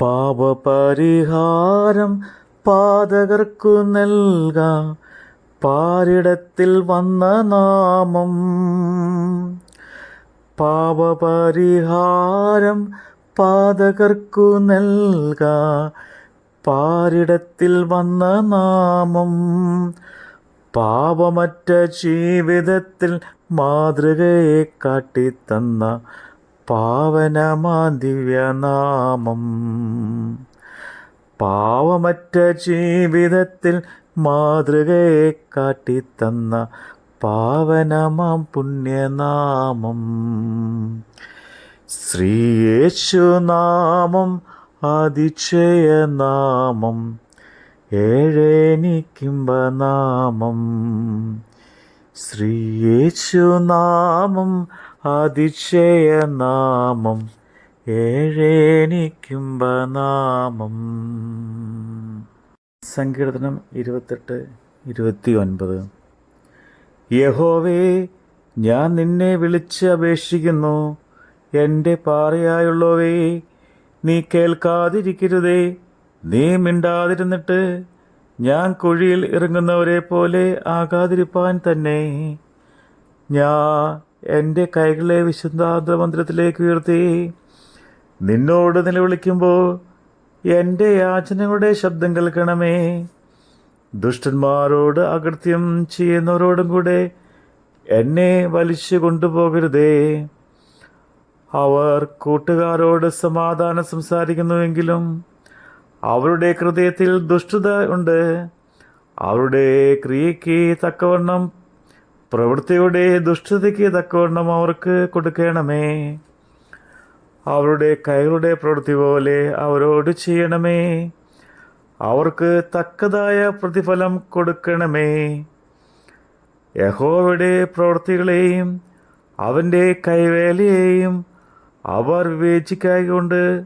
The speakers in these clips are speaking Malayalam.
പാപപരിഹാരം പാതകർക്കു നൽകാം. പാരിടത്തിൽ വന്ന നാമം പാപപരിഹാരം പാതകർക്കു നൽകാം. പാരിടത്തിൽ വന്ന നാമം പാപമറ്റ ജീവിതത്തിൽ മാതൃകയെ കാട്ടിത്തന്ന പാവനമാദിവ്യനാമം പാവമറ്റ ജീവിതത്തിൽ മാതൃകയെ കാട്ടിത്തന്ന പാവനമാം പുണ്യനാമം. ശ്രീയേശുനാമം അതിശയനാമം ഏഴേനിക്കിംബനാമം ശ്രീയേശുനാമം അതിശയനാമം ഏഴേനിക്കുംബനാമം സങ്കീർത്തനം ഇരുപത്തെട്ട് ഇരുപത്തി ഒൻപത് യഹോവേ ഞാൻ നിന്നെ വിളിച്ച് അപേക്ഷിക്കുന്നു. എന്റെ പാറയായുള്ളവേ നീ കേൾക്കാതിരിക്കരുതേ. നീ മിണ്ടാതിരുന്നിട്ട് ഞാൻ കുഴിയിൽ ഇറങ്ങുന്നവരെ പോലെ ആകാതിരിപ്പാൻ തന്നെ. ഞാൻ എന്റെ കൈകളെ വിശുദ്ധാന്ത മന്ദിരത്തിലേക്ക് ഉയർത്തി. നിന്നോട് നിലവിളിക്കുമ്പോൾ എന്റെ യാചനയുടെ ശബ്ദം കേൾക്കണമേ. ദുഷ്ടന്മാരോട് അകൃത്യം ചെയ്യുന്നവരോടും കൂടെ എന്നെ വലിച്ചു കൊണ്ടുപോകരുതേ. അവർ കൂട്ടുകാരോട് സമാധാനം സംസാരിക്കുന്നുവെങ്കിലും അവരുടെ ഹൃദയത്തിൽ ദുഷ്ടത ഉണ്ട്. അവരുടെ ക്രിയയ്ക്ക് തക്കവണ്ണം പ്രവൃത്തിയുടെ ദുഷ്ടതയ്ക്ക് തക്കവണ്ണം അവർക്ക് കൊടുക്കണമേ. അവരുടെ കൈകളുടെ പ്രവൃത്തി പോലെ അവരോട് ചെയ്യണമേ. അവർക്ക് തക്കതായ പ്രതിഫലം കൊടുക്കണമേ. യഹോവയുടെ പ്രവൃത്തികളെയും അവന്റെ കൈവേലയെയും അവർ വിവേചിക്കായകൊണ്ട്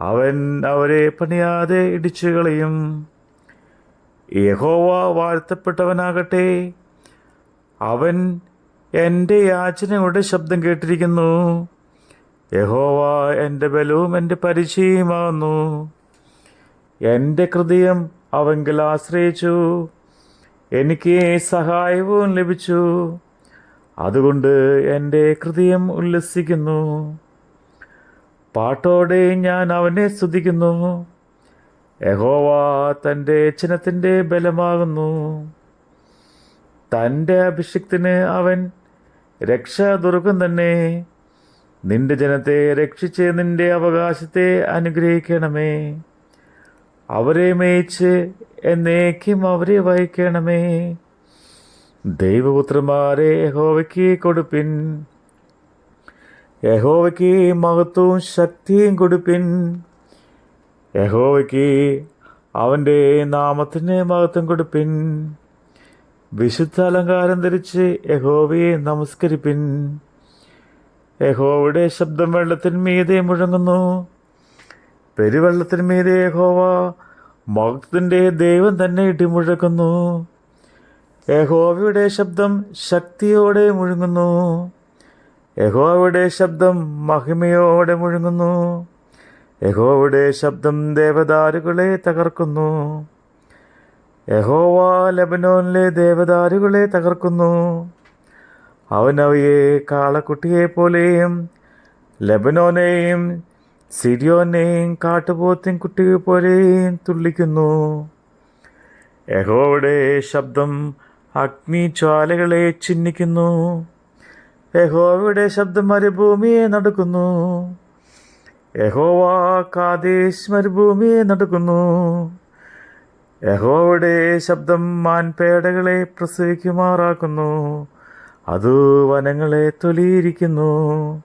അവൻ അവരെ പണിയാതെ ഇടിച്ചു കളയും യഹോവ വാഴ്ത്തപ്പെട്ടവനാകട്ടെ. അവൻ എന്റെ യാചനയുടെ ശബ്ദം കേട്ടിരിക്കുന്നു. യഹോവ എന്റെ ബലവും എന്റെ പരിചയമാകുന്നു എന്റെ ഹൃദയം അവങ്കിൽ ആശ്രയിച്ചു. എനിക്ക് സഹായവും ലഭിച്ചു. അതുകൊണ്ട് എന്റെ ഹൃദയം ഉല്ലസിക്കുന്നു. പാട്ടോടെ ഞാൻ അവനെ സ്തുതിക്കുന്നു. യഹോവ തന്റെ ജനത്തിന്റെ ബലമാകുന്നു. തന്റെ അഭിഷിക്തിന് അവൻ രക്ഷാദുർഗം തന്നെ. നിന്റെ ജനത്തെ രക്ഷിച്ച് നിന്റെ അവകാശത്തെ അനുഗ്രഹിക്കണമേ. അവരെ മേയിച്ച് എന്നേക്കും അവരെ വഹിക്കണമേ. ദൈവപുത്രന്മാരെ യഹോവയ്ക്ക് കൊടുപ്പിൻ. യഹോവയ്ക്ക് മഹത്വവും ശക്തിയും കൊടുപ്പിൻ. യഹോവയ്ക്ക് അവന്റെ നാമത്തിന് മഹത്വം കൊടുപ്പിൻ. വിശുദ്ധ അലങ്കാരം ധരിച്ച് യഹോവയെ നമസ്കരിപ്പിൻ. യഹോവയുടെ ശബ്ദം വെള്ളത്തിന്മീതെ മുഴങ്ങുന്നു. പെരുവെള്ളത്തിന്മീതെ യഹോവ മഹത്വത്തിന്റെ ദൈവം തന്നെ ഇടിമുഴക്കുന്നു യഹോവയുടെ ശബ്ദം ശക്തിയോടെ മുഴങ്ങുന്നു. യഹോവയുടെ ശബ്ദം മഹിമയോടെ മുഴങ്ങുന്നു. യഹോവയുടെ ശബ്ദം ദേവദാരുകളെ തകർക്കുന്നു. യഹോവ ലബനോനിലെ ദേവദാരുകളെ തകർക്കുന്നു. അവനവയെ അവയെ കാളക്കുട്ടിയെ പോലെയും ലബനോനെയും സിരിയോനെയും കാട്ടുപോത്തിൻ കുട്ടിയെ പോലെയും തുള്ളിക്കുന്നു. യഹോവയുടെ ശബ്ദം അഗ്നി അഗ്നിജ്വാലകളെ ചിഹ്നിക്കുന്നു യഹോവയുടെ ശബ്ദം മരുഭൂമിയെ നടക്കുന്നു. യഹോവ കാദേശ് മരുഭൂമിയെ നടക്കുന്നു. യഹോവയുടെ ശബ്ദം മാൻപേടകളെ പ്രസവിക്കുമാറാക്കുന്നു. അത് വനങ്ങളെ തൊലിയിരിക്കുന്നു.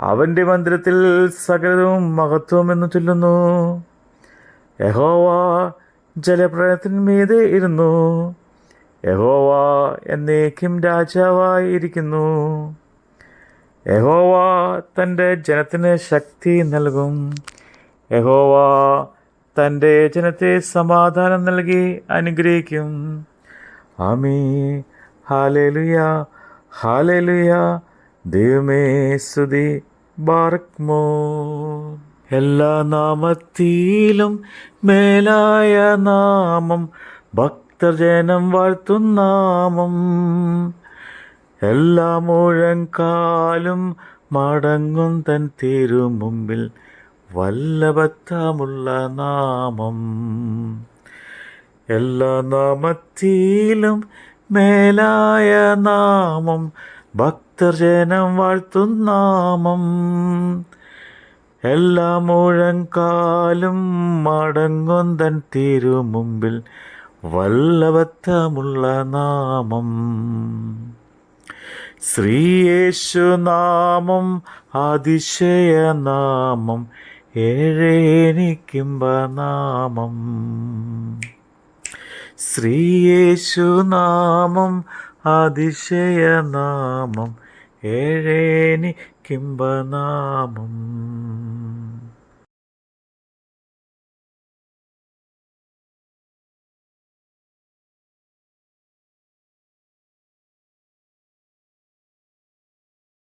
അവന്റെ മന്ദിരത്തിൽ സകലവും മഹത്വം എന്ന് ചൊല്ലുന്നു. യഹോവ ജലപ്രളയത്തിന്മീതെ ഇരുന്നു. യഹോവ എന്നേക്കും രാജാവായിരിക്കുന്നു. യഹോവ തന്റെ ജനത്തിന് ശക്തി നൽകും. യഹോവ തന്റെ ജനത്തെ സമാധാനം നൽകി അനുഗ്രഹിക്കും. ആമീ ഹാലലുയ ഹാലലുയ ദൈവമേ സ്തുതി. ബാർക്മോ എല്ലാ നാമത്തിലും മേലായ നാമം ഭക്തജനം വാഴ്ത്തും നാമം. എല്ലാ മുഴങ്കാലും മടങ്ങും തൻ തിരുമുമ്പിൽ വല്ലഭത്തമുള്ള നാമം. എല്ലാ നാമത്തിലും മേലായ നാമം ഭക്തജനം വാഴ്ത്തും നാമം. എല്ലാ മുഴങ്കാലും മടങ്ങും തൻ തിരുമുമ്പിൽ വല്ലവത്തമുള്ള നാമം. ശ്രീയേശു നാമം അതിശയനാമം ഏഴേനിക്കുംബനാമം ശ്രീയേശുനാമം അതിശയനാമം ഏഴേനിക്കുംബനാമം